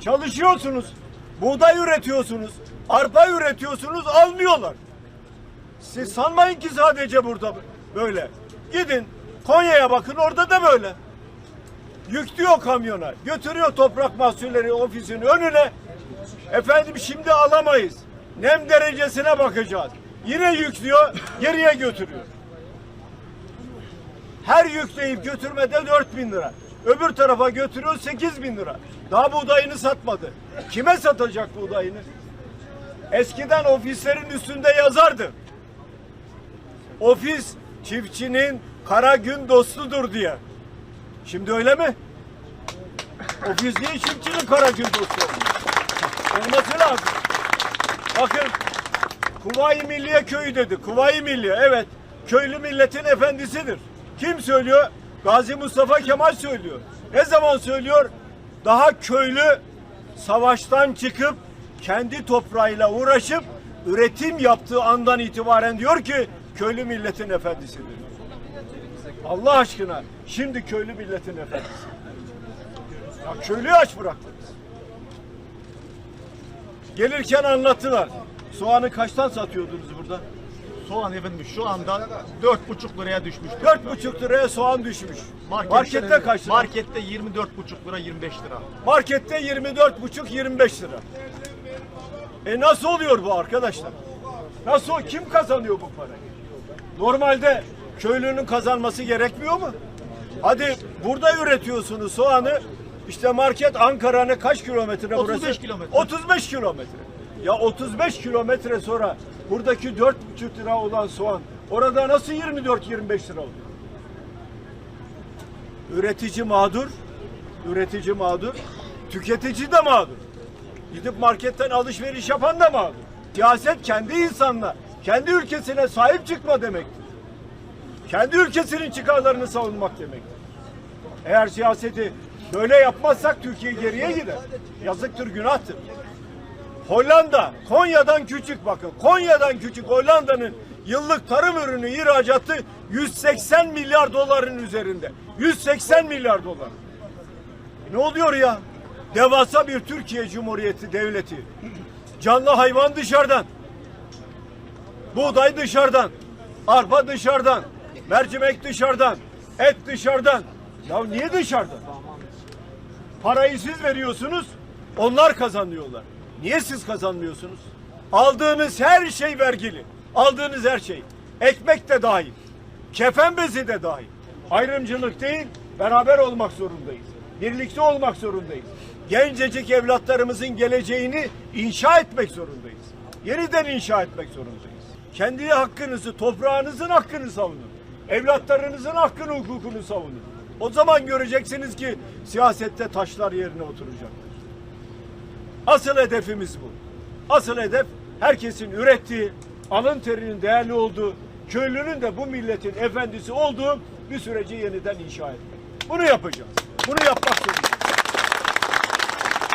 Çalışıyorsunuz. Buğday üretiyorsunuz. Arpa üretiyorsunuz. Almıyorlar. Siz sanmayın ki sadece burada böyle. Gidin Konya'ya bakın orada da böyle. Yüklüyor kamyona. Götürüyor toprak mahsulleri ofisin önüne. Efendim şimdi alamayız. Nem derecesine bakacağız. Yine yüklüyor, geriye götürüyor. Her yükleyip götürmede 4 bin lira. Öbür tarafa götürüyor 8 bin lira. Daha buğdayını satmadı. Kime satacak buğdayını? Eskiden ofislerin üstünde yazardı. Ofis çiftçinin kara gün dostudur diye. Şimdi öyle mi? Ofis değil çiftçinin kara gün dostu. Olması lazım. Bakın Kuvayi Milliye köyü dedi. Kuvayi Milliye evet köylü milletin efendisidir. Kim söylüyor? Gazi Mustafa Kemal söylüyor. Ne zaman söylüyor? Daha köylü savaştan çıkıp kendi toprağıyla uğraşıp üretim yaptığı andan itibaren diyor ki köylü milletin efendisidir. Allah aşkına şimdi köylü milletin efendisi. Ya köylüyü aç bıraktınız. Gelirken anlattılar. Soğanı kaçtan satıyordunuz burada? Soğan efendim şu anda dört buçuk liraya düşmüş. Dört buçuk liraya soğan düşmüş. Markette kaç lira? Markette 24 buçuk lira 25 lira. Markette 24 buçuk 25 lira. E nasıl oluyor bu arkadaşlar? Nasıl kim kazanıyor bu parayı? Normalde köylünün kazanması gerekmiyor mu? Hadi burada üretiyorsunuz soğanı. İşte market Ankara'nın kaç kilometre burası? 35 kilometre. 35 kilometre. Ya 35 kilometre sonra buradaki 4,5 lira olan soğan orada nasıl 24-25 lira oluyor? Üretici mağdur, üretici mağdur, tüketici de mağdur. Gidip marketten alışveriş yapan da mağdur. Siyaset kendi insanına, kendi ülkesine sahip çıkma demektir. Kendi ülkesinin çıkarlarını savunmak demektir. Eğer siyaseti böyle yapmazsak Türkiye geriye gider. Yazıktır, günahtır. Hollanda, Konya'dan küçük bakın. Konya'dan küçük Hollanda'nın yıllık tarım ürünü ihracatı 180 milyar doların üzerinde. 180 milyar dolar. Ne oluyor ya? Devasa bir Türkiye Cumhuriyeti devleti. Canlı hayvan dışarıdan. Buğday dışarıdan. Arpa dışarıdan. Mercimek dışarıdan. Et dışarıdan. Ya niye dışarıdan? Parayı siz veriyorsunuz, onlar kazanıyorlar. Niye siz kazanmıyorsunuz? Aldığınız her şey vergili. Aldığınız her şey. Ekmek de dahil. Kefen bezi de dahil. Ayrımcılık değil, beraber olmak zorundayız. Birlikte olmak zorundayız. Gencecik evlatlarımızın geleceğini inşa etmek zorundayız. Yeniden inşa etmek zorundayız. Kendi hakkınızı, toprağınızın hakkını savunun. Evlatlarınızın hakkını, hukukunu savunun. O zaman göreceksiniz ki siyasette taşlar yerine oturacaktır. Asıl hedefimiz bu. Asıl hedef herkesin ürettiği, alın terinin değerli olduğu, köylünün de bu milletin efendisi olduğu bir süreci yeniden inşa etmek. Bunu yapacağız. Bunu yapmak zorundayız.